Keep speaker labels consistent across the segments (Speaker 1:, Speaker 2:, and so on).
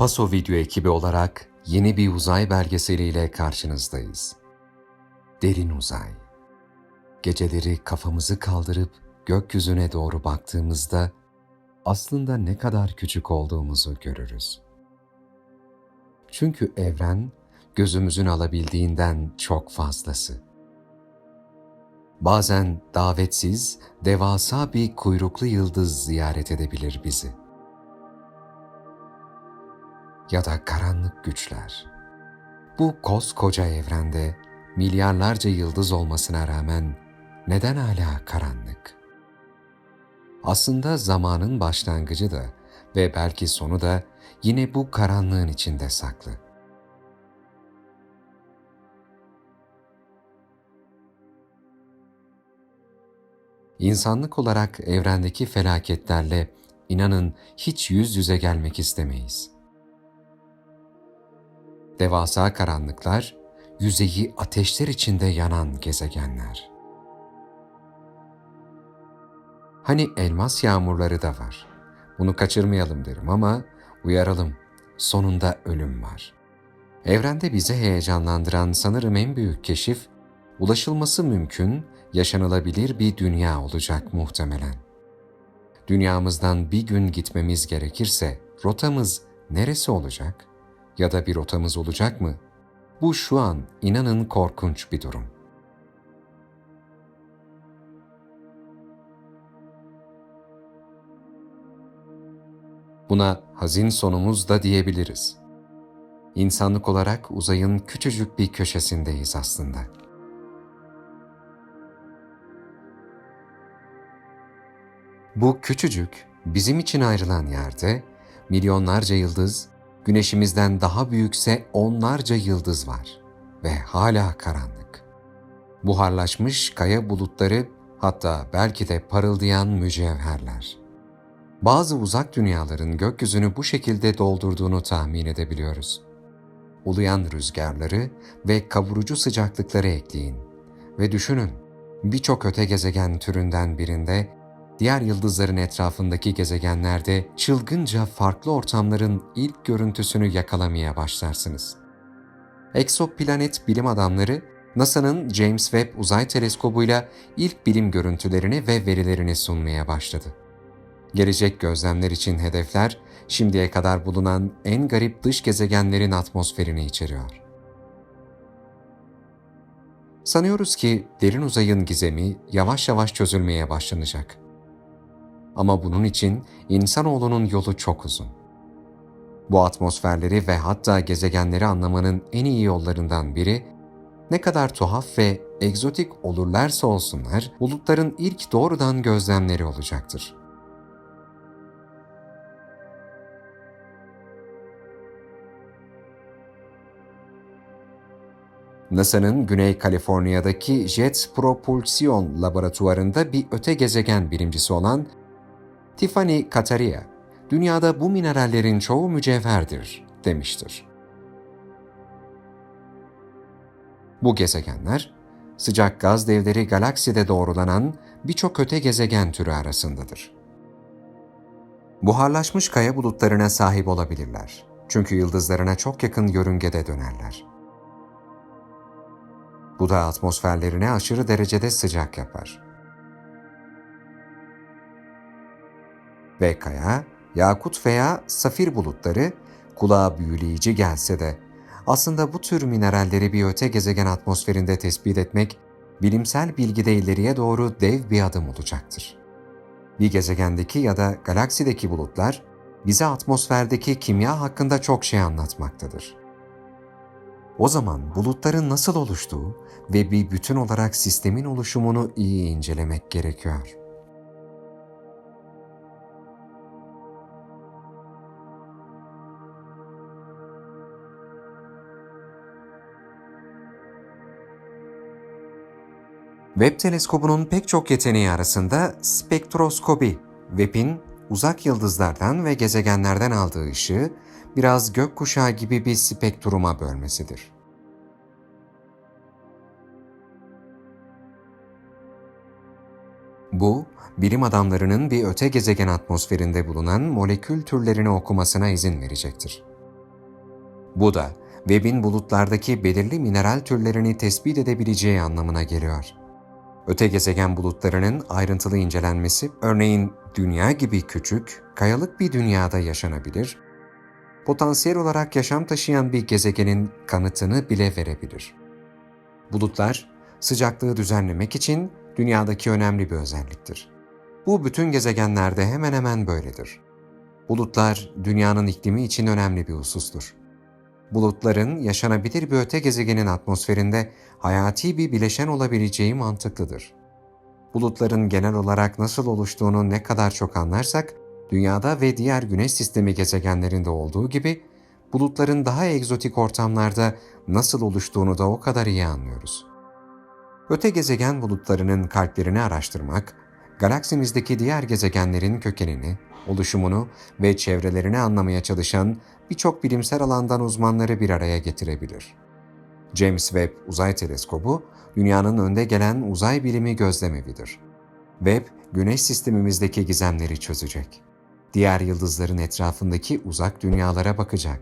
Speaker 1: Paso Video ekibi olarak yeni bir uzay belgeseliyle karşınızdayız. Derin Uzay. Geceleri kafamızı kaldırıp gökyüzüne doğru baktığımızda aslında ne kadar küçük olduğumuzu görürüz. Çünkü evren gözümüzün alabildiğinden çok fazlası. Bazen davetsiz, devasa bir kuyruklu yıldız ziyaret edebilir bizi. Ya da karanlık güçler. Bu koskoca evrende milyarlarca yıldız olmasına rağmen neden hala karanlık? Aslında zamanın başlangıcı da ve belki sonu da yine bu karanlığın içinde saklı. İnsanlık olarak evrendeki felaketlerle inanın hiç yüz yüze gelmek istemeyiz. Devasa karanlıklar, yüzeyi ateşler içinde yanan gezegenler. Hani elmas yağmurları da var. Bunu kaçırmayalım derim ama uyaralım. Sonunda ölüm var. Evrende bizi heyecanlandıran sanırım en büyük keşif, ulaşılması mümkün, yaşanılabilir bir dünya olacak muhtemelen. Dünyamızdan bir gün gitmemiz gerekirse rotamız neresi olacak? Ya da bir rotamız olacak mı? Bu şu an inanın korkunç bir durum. Buna hazin sonumuz da diyebiliriz. İnsanlık olarak uzayın küçücük bir köşesindeyiz aslında. Bu küçücük, bizim için ayrılan yerde milyonlarca yıldız, güneşimizden daha büyükse onlarca yıldız var ve hala karanlık. Buharlaşmış kaya bulutları hatta belki de parıldayan mücevherler. Bazı uzak dünyaların gökyüzünü bu şekilde doldurduğunu tahmin edebiliyoruz. Uluyan rüzgarları ve kavurucu sıcaklıkları ekleyin ve düşünün birçok öte gezegen türünden birinde diğer yıldızların etrafındaki gezegenlerde çılgınca farklı ortamların ilk görüntüsünü yakalamaya başlarsınız. Exoplanet bilim adamları NASA'nın James Webb Uzay Teleskobu'yla ilk bilim görüntülerini ve verilerini sunmaya başladı. Gelecek gözlemler için hedefler şimdiye kadar bulunan en garip dış gezegenlerin atmosferini içeriyor. Sanıyoruz ki derin uzayın gizemi yavaş yavaş çözülmeye başlanacak. Ama bunun için insanoğlunun yolu çok uzun. Bu atmosferleri ve hatta gezegenleri anlamanın en iyi yollarından biri, ne kadar tuhaf ve egzotik olurlarsa olsunlar, bulutların ilk doğrudan gözlemleri olacaktır. NASA'nın Güney Kaliforniya'daki Jet Propulsion Laboratuvarında bir öte gezegen bilimcisi olan Tiffany Kataria, dünyada bu minerallerin çoğu mücevherdir demiştir. Bu gezegenler, sıcak gaz devleri galakside doğrulanan birçok öte gezegen türü arasındadır. Buharlaşmış kaya bulutlarına sahip olabilirler. Çünkü yıldızlarına çok yakın yörüngede dönerler. Bu da atmosferlerine aşırı derecede sıcak yapar. Ve kaya, yakut veya safir bulutları kulağa büyüleyici gelse de aslında bu tür mineralleri bir öte gezegen atmosferinde tespit etmek bilimsel bilgide ileriye doğru dev bir adım olacaktır. Bir gezegendeki ya da galaksideki bulutlar bize atmosferdeki kimya hakkında çok şey anlatmaktadır. O zaman bulutların nasıl oluştuğu ve bir bütün olarak sistemin oluşumunu iyi incelemek gerekiyor. Webb teleskobunun pek çok yeteneği arasında spektroskopi, Webb'in uzak yıldızlardan ve gezegenlerden aldığı ışığı biraz gökkuşağı gibi bir spektruma bölmesidir. Bu, bilim adamlarının bir öte gezegen atmosferinde bulunan molekül türlerini okumasına izin verecektir. Bu da Webb'in bulutlardaki belirli mineral türlerini tespit edebileceği anlamına geliyor. Öte gezegen bulutlarının ayrıntılı incelenmesi, örneğin dünya gibi küçük, kayalık bir dünyada yaşanabilir, potansiyel olarak yaşam taşıyan bir gezegenin kanıtını bile verebilir. Bulutlar, sıcaklığı düzenlemek için dünyadaki önemli bir özelliktir. Bu bütün gezegenlerde hemen hemen böyledir. Bulutlar, dünyanın iklimi için önemli bir husustur. Bulutların yaşanabilir bir öte gezegenin atmosferinde hayati bir bileşen olabileceği mantıklıdır. Bulutların genel olarak nasıl oluştuğunu ne kadar çok anlarsak, Dünyada ve diğer güneş sistemi gezegenlerinde olduğu gibi bulutların daha egzotik ortamlarda nasıl oluştuğunu da o kadar iyi anlıyoruz. Öte gezegen bulutlarının kalplerini araştırmak, galaksimizdeki diğer gezegenlerin kökenini, oluşumunu ve çevrelerini anlamaya çalışan birçok bilimsel alandan uzmanları bir araya getirebilir. James Webb Uzay Teleskobu, dünyanın önde gelen uzay bilimi gözlemevidir. Webb, güneş sistemimizdeki gizemleri çözecek diğer yıldızların etrafındaki uzak dünyalara bakacak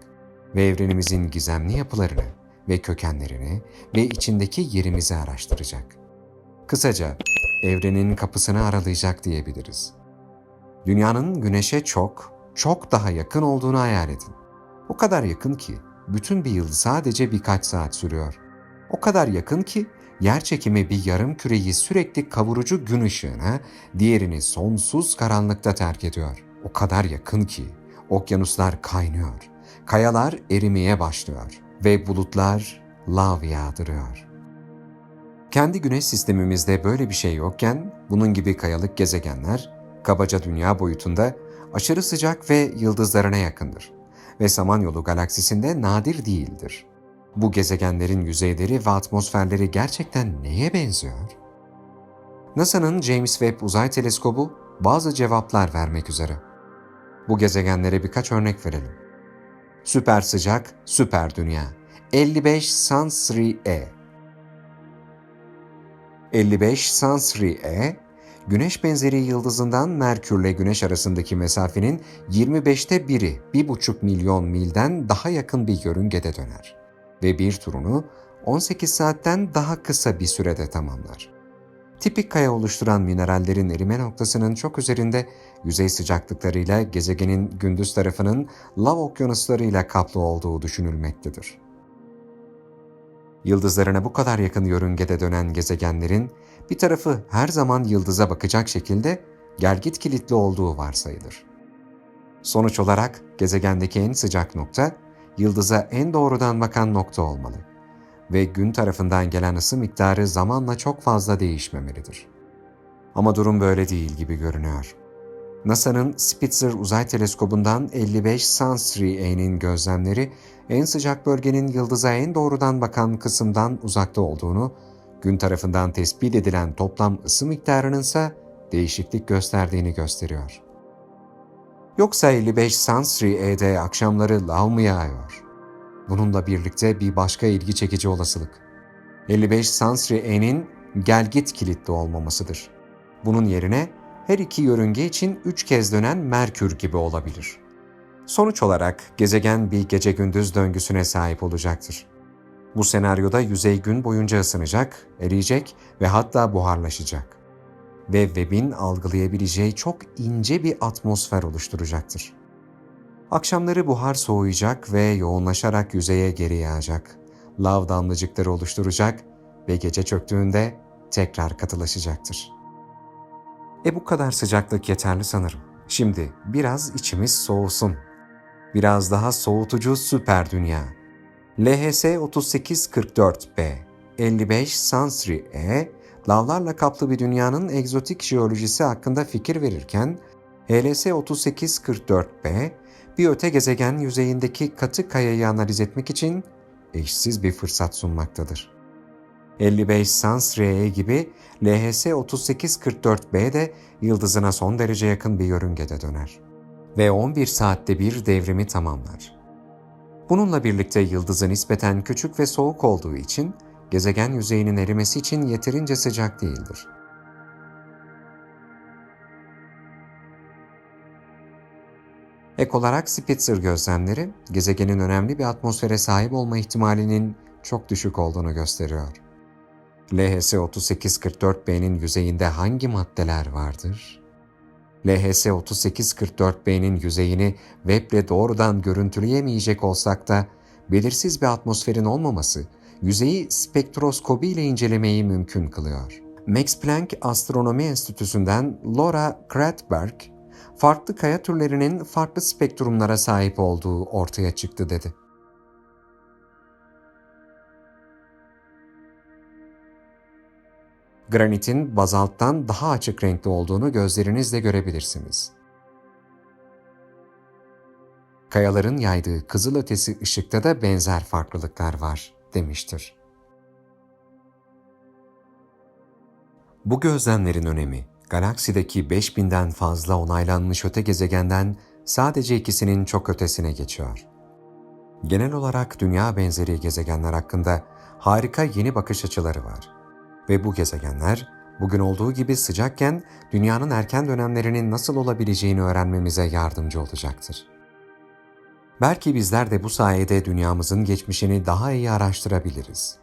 Speaker 1: ve evrenimizin gizemli yapılarını ve kökenlerini ve içindeki yerimizi araştıracak. Kısaca evrenin kapısını aralayacak diyebiliriz. Dünyanın güneşe çok, çok daha yakın olduğunu hayal edin. O kadar yakın ki bütün bir yıl sadece birkaç saat sürüyor. O kadar yakın ki yer çekimi bir yarım küreyi sürekli kavurucu gün ışığına, diğerini sonsuz karanlıkta terk ediyor. O kadar yakın ki okyanuslar kaynıyor, kayalar erimeye başlıyor ve bulutlar lav yağdırıyor. Kendi güneş sistemimizde böyle bir şey yokken bunun gibi kayalık gezegenler kabaca dünya boyutunda aşırı sıcak ve yıldızlarına yakındır ve Samanyolu galaksisinde nadir değildir. Bu gezegenlerin yüzeyleri ve atmosferleri gerçekten neye benziyor? NASA'nın James Webb Uzay Teleskobu bazı cevaplar vermek üzere. Bu gezegenlere birkaç örnek verelim. Süper sıcak, süper dünya. 55 Sansri E 55 Sansri E, Güneş benzeri yıldızından Merkürle Güneş arasındaki mesafenin 25'te biri, 1,5 milyon milden daha yakın bir yörüngede döner ve bir turunu 18 saatten daha kısa bir sürede tamamlar. Tipik kaya oluşturan minerallerin erime noktasının çok üzerinde yüzey sıcaklıklarıyla gezegenin gündüz tarafının lav okyanuslarıyla kaplı olduğu düşünülmektedir. Yıldızlarına bu kadar yakın yörüngede dönen gezegenlerin bir tarafı her zaman yıldıza bakacak şekilde gelgit kilitli olduğu varsayılır. Sonuç olarak gezegendeki en sıcak nokta yıldıza en doğrudan bakan nokta olmalı ve gün tarafından gelen ısı miktarı zamanla çok fazla değişmemelidir. Ama durum böyle değil gibi görünüyor. NASA'nın Spitzer Uzay Teleskobu'ndan 55 Sansri A'nin gözlemleri en sıcak bölgenin yıldıza en doğrudan bakan kısımdan uzakta olduğunu, gün tarafından tespit edilen toplam ısı miktarının ise değişiklik gösterdiğini gösteriyor. Yoksa 55 Sansri E'de akşamları lav mı yağıyor? Bununla birlikte bir başka ilgi çekici olasılık. 55 Sansri E'nin gel-git kilitli olmamasıdır. Bunun yerine her iki yörünge için üç kez dönen Merkür gibi olabilir. Sonuç olarak gezegen bir gece gündüz döngüsüne sahip olacaktır. Bu senaryoda yüzey gün boyunca ısınacak, eriyecek ve hatta buharlaşacak. Ve Webb'in algılayabileceği çok ince bir atmosfer oluşturacaktır. Akşamları buhar soğuyacak ve yoğunlaşarak yüzeye geri yağacak. Lav damlacıkları oluşturacak ve gece çöktüğünde tekrar katılaşacaktır. E bu kadar sıcaklık yeterli sanırım. Şimdi biraz içimiz soğusun. Biraz daha soğutucu süper dünya. LHS 3844b 55 Sansri E, lavlarla kaplı bir dünyanın egzotik jeolojisi hakkında fikir verirken, HLS 3844b, bir öte gezegen yüzeyindeki katı kayayı analiz etmek için eşsiz bir fırsat sunmaktadır. 55 Sans RE gibi LHS 3844b de yıldızına son derece yakın bir yörüngede döner ve 11 saatte bir devrimi tamamlar. Bununla birlikte yıldızı nispeten küçük ve soğuk olduğu için gezegen yüzeyinin erimesi için yeterince sıcak değildir. Ek olarak Spitzer gözlemleri gezegenin önemli bir atmosfere sahip olma ihtimalinin çok düşük olduğunu gösteriyor. LHS 3844b'nin yüzeyinde hangi maddeler vardır? LHS 3844b'nin yüzeyini weble doğrudan görüntüleyemeyecek olsak da belirsiz bir atmosferin olmaması yüzeyi spektroskobi ile incelemeyi mümkün kılıyor. Max Planck Astronomi Enstitüsü'nden Laura Kratberg, farklı kaya türlerinin farklı spektrumlara sahip olduğu ortaya çıktı dedi. Granitin bazalttan daha açık renkli olduğunu gözlerinizle görebilirsiniz. Kayaların yaydığı kızılötesi ışıkta da benzer farklılıklar var demiştir. Bu gözlemlerin önemi, galaksideki 5000'den fazla onaylanmış öte gezegenden sadece ikisinin çok ötesine geçiyor. Genel olarak dünya benzeri gezegenler hakkında harika yeni bakış açıları var. Ve bu gezegenler bugün olduğu gibi sıcakken dünyanın erken dönemlerinin nasıl olabileceğini öğrenmemize yardımcı olacaktır. Belki bizler de bu sayede dünyamızın geçmişini daha iyi araştırabiliriz.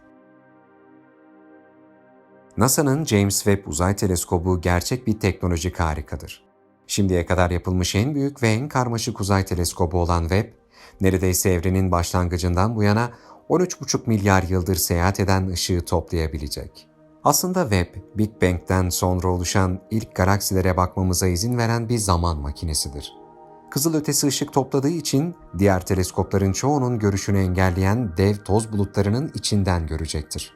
Speaker 1: NASA'nın James Webb Uzay Teleskobu gerçek bir teknolojik harikadır. Şimdiye kadar yapılmış en büyük ve en karmaşık uzay teleskobu olan Webb, neredeyse evrenin başlangıcından bu yana 13,5 milyar yıldır seyahat eden ışığı toplayabilecek. Aslında Webb, Big Bang'den sonra oluşan ilk galaksilere bakmamıza izin veren bir zaman makinesidir. Kızılötesi ışık topladığı için diğer teleskopların çoğunun görüşünü engelleyen dev toz bulutlarının içinden görecektir.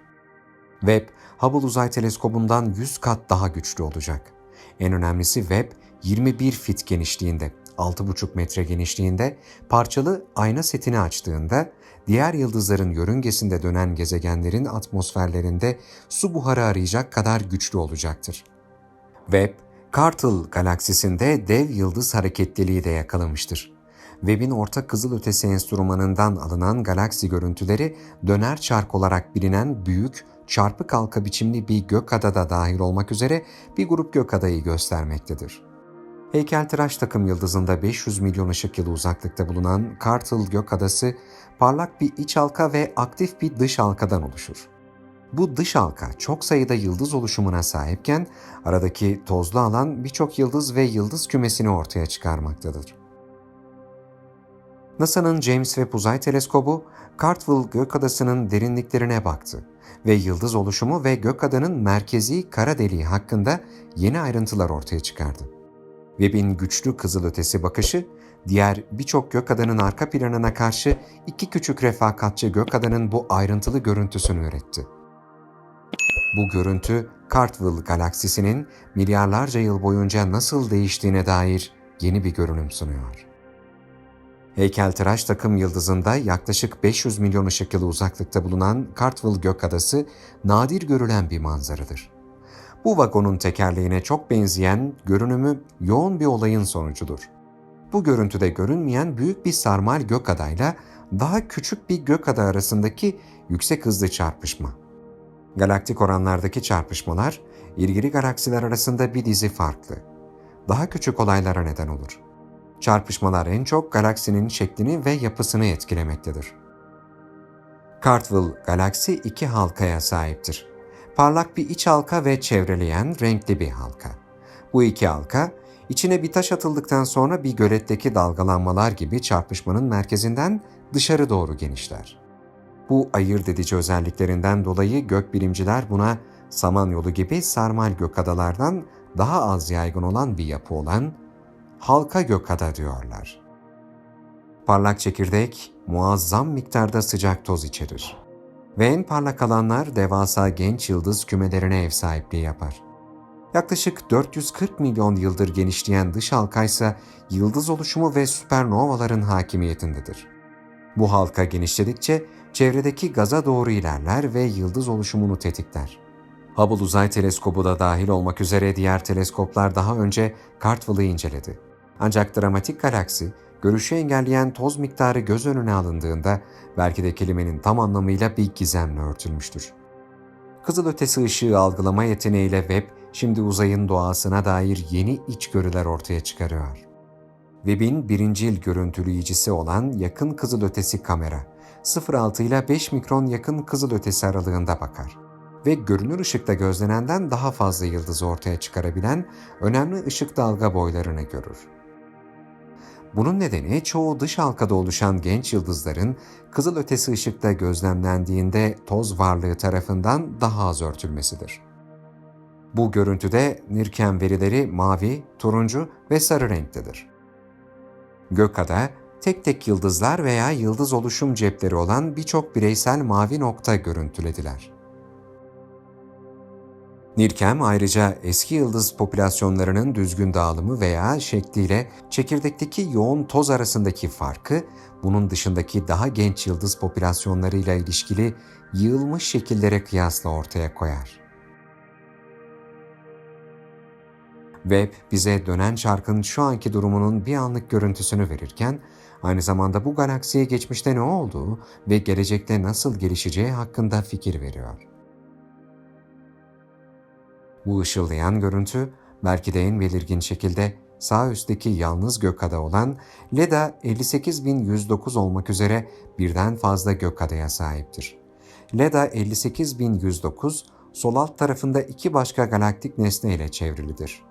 Speaker 1: Webb, Hubble Uzay Teleskobu'ndan 100 kat daha güçlü olacak. En önemlisi Webb 21 fit genişliğinde, 6,5 metre genişliğinde parçalı ayna setini açtığında diğer yıldızların yörüngesinde dönen gezegenlerin atmosferlerinde su buharı arayacak kadar güçlü olacaktır. Webb, Cartel galaksisinde dev yıldız hareketliliği de yakalamıştır. Webb'in orta kızılötesi enstrümanından alınan galaksi görüntüleri döner çark olarak bilinen büyük, çarpık halka biçimli bir gökada da dahil olmak üzere bir grup gökadayı göstermektedir. Heykeltıraş takım yıldızında 500 milyon ışık yılı uzaklıkta bulunan Cartel gökadası parlak bir iç halka ve aktif bir dış halkadan oluşur. Bu dış halka çok sayıda yıldız oluşumuna sahipken aradaki tozlu alan birçok yıldız ve yıldız kümesini ortaya çıkarmaktadır. NASA'nın James Webb Uzay Teleskobu, Cartwell Gökadası'nın derinliklerine baktı ve yıldız oluşumu ve gökadanın merkezi kara deliği hakkında yeni ayrıntılar ortaya çıkardı. Webb'in güçlü kızılötesi bakışı, diğer birçok gökadanın arka planına karşı iki küçük refakatçi gökadanın bu ayrıntılı görüntüsünü üretti. Bu görüntü, Cartwell galaksisinin milyarlarca yıl boyunca nasıl değiştiğine dair yeni bir görünüm sunuyor. Heykeltıraş takım yıldızında yaklaşık 500 milyon ışık yılı uzaklıkta bulunan Cartwell Gökadası nadir görülen bir manzaradır. Bu vagonun tekerleğine çok benzeyen görünümü yoğun bir olayın sonucudur. Bu görüntüde görünmeyen büyük bir sarmal gökadayla daha küçük bir gökada arasındaki yüksek hızlı çarpışma. Galaktik oranlardaki çarpışmalar ilgili galaksiler arasında bir dizi farklı. Daha küçük olaylara neden olur. Çarpışmalar en çok galaksinin şeklini ve yapısını etkilemektedir. Cartwell galaksi iki halkaya sahiptir. Parlak bir iç halka ve çevreleyen renkli bir halka. Bu iki halka, içine bir taş atıldıktan sonra bir göletteki dalgalanmalar gibi çarpışmanın merkezinden dışarı doğru genişler. Bu ayırt edici özelliklerinden dolayı gökbilimciler buna Samanyolu gibi sarmal gökadalardan daha az yaygın olan bir yapı olan halka gökada diyorlar. Parlak çekirdek muazzam miktarda sıcak toz içerir. Ve en parlak alanlar devasa genç yıldız kümelerine ev sahipliği yapar. Yaklaşık 440 milyon yıldır genişleyen dış halka ise yıldız oluşumu ve süpernovaların hakimiyetindedir. Bu halka genişledikçe çevredeki gaza doğru ilerler ve yıldız oluşumunu tetikler. Hubble Uzay Teleskobu da dahil olmak üzere diğer teleskoplar daha önce Cartwell'ı inceledi. Ancak dramatik galaksi, görüşü engelleyen toz miktarı göz önüne alındığında belki de kelimenin tam anlamıyla bir gizemle örtülmüştür. Kızılötesi ışığı algılama yeteneğiyle Webb, şimdi uzayın doğasına dair yeni içgörüler ortaya çıkarıyor. Webb'in birincil görüntüleyicisi olan yakın kızılötesi kamera, 0.6 ile 5 mikron yakın kızılötesi aralığında bakar ve görünür ışıkta gözlenenden daha fazla yıldızı ortaya çıkarabilen önemli ışık dalga boylarını görür. Bunun nedeni çoğu dış halkada oluşan genç yıldızların kızılötesi ışıkta gözlemlendiğinde toz varlığı tarafından daha az örtülmesidir. Bu görüntüde NIRCam verileri mavi, turuncu ve sarı renktedir. Gökada tek tek yıldızlar veya yıldız oluşum cepleri olan birçok bireysel mavi nokta görüntülediler. NIRCam ayrıca eski yıldız popülasyonlarının düzgün dağılımı veya şekliyle çekirdekteki yoğun toz arasındaki farkı, bunun dışındaki daha genç yıldız popülasyonlarıyla ilişkili yığılmış şekillere kıyasla ortaya koyar. Webb bize dönen çarkın şu anki durumunun bir anlık görüntüsünü verirken, aynı zamanda bu galaksiye geçmişte ne olduğu ve gelecekte nasıl gelişeceği hakkında fikir veriyor. Bu ışıldayan görüntü belki de en belirgin şekilde sağ üstteki yalnız gökada olan LEDA 58109 olmak üzere birden fazla gökadaya sahiptir. LEDA 58109 sol alt tarafında iki başka galaktik nesne ile çevrilidir.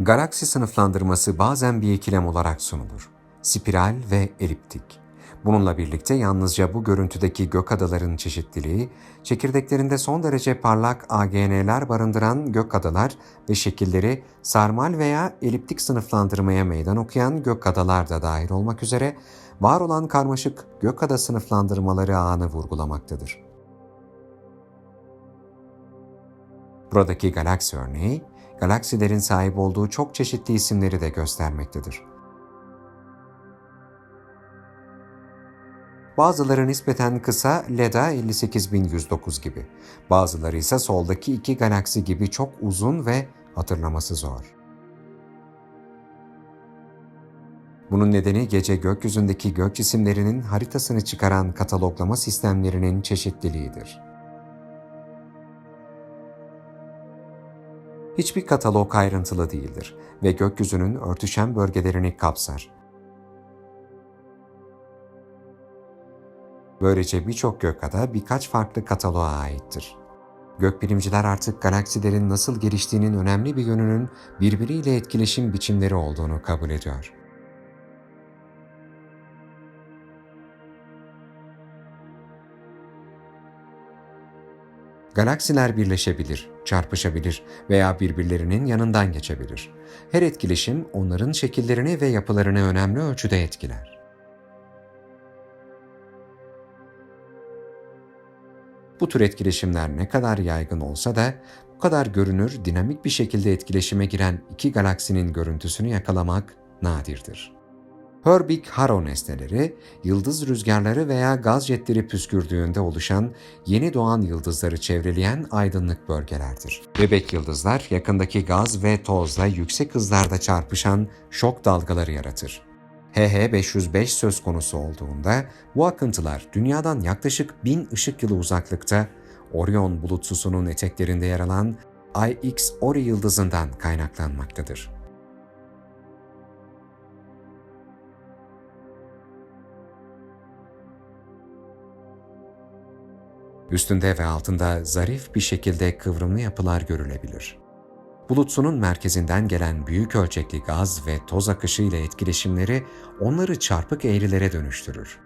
Speaker 1: Galaksi sınıflandırması bazen bir ikilem olarak sunulur. Spiral ve eliptik. Bununla birlikte yalnızca bu görüntüdeki gök adaların çeşitliliği, çekirdeklerinde son derece parlak AGN'ler barındıran gök adalar ve şekilleri sarmal veya eliptik sınıflandırmaya meydan okuyan gök adalar da dahil olmak üzere var olan karmaşık gök ada sınıflandırmaları ağını vurgulamaktadır. Buradaki galaksi örneği, galaksilerin sahip olduğu çok çeşitli isimleri de göstermektedir. Bazıları nispeten kısa LEDA 58109 gibi. Bazıları ise soldaki iki galaksi gibi çok uzun ve hatırlaması zor. Bunun nedeni gece gökyüzündeki gök cisimlerinin haritasını çıkaran kataloglama sistemlerinin çeşitliliğidir. Hiçbir katalog ayrıntılı değildir ve gökyüzünün örtüşen bölgelerini kapsar. Böylece birçok gökada birkaç farklı kataloğa aittir. Gökbilimciler artık galaksilerin nasıl geliştiğinin önemli bir yönünün birbiriyle etkileşim biçimleri olduğunu kabul ediyor. Galaksiler birleşebilir, çarpışabilir veya birbirlerinin yanından geçebilir. Her etkileşim onların şekillerini ve yapılarını önemli ölçüde etkiler. Bu tür etkileşimler ne kadar yaygın olsa da bu kadar görünür, dinamik bir şekilde etkileşime giren iki galaksinin görüntüsünü yakalamak nadirdir. Herbig-Haro nesneleri, yıldız rüzgarları veya gaz jetleri püskürdüğünde oluşan yeni doğan yıldızları çevreleyen aydınlık bölgelerdir. Bebek yıldızlar yakındaki gaz ve tozla yüksek hızlarda çarpışan şok dalgaları yaratır. HH 505 söz konusu olduğunda bu akıntılar dünyadan yaklaşık 1000 ışık yılı uzaklıkta Orion bulutsusunun eteklerinde yer alan IX Ori yıldızından kaynaklanmaktadır. Üstünde ve altında zarif bir şekilde kıvrımlı yapılar görülebilir. Bulutsunun merkezinden gelen büyük ölçekli gaz ve toz akışı ile etkileşimleri onları çarpık eğrilere dönüştürür.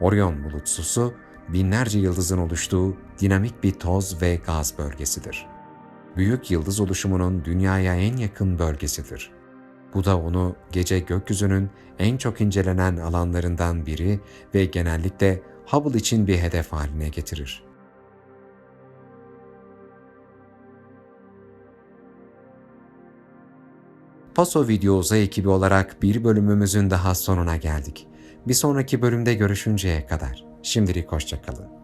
Speaker 1: Orion bulutsusu, binlerce yıldızın oluştuğu dinamik bir toz ve gaz bölgesidir. Büyük yıldız oluşumunun dünyaya en yakın bölgesidir. Bu da onu gece gökyüzünün en çok incelenen alanlarından biri ve genellikle Hubble için bir hedef haline getirir. Paso Videoza ekibi olarak bir bölümümüzün daha sonuna geldik. Bir sonraki bölümde görüşünceye kadar şimdilik hoşçakalın.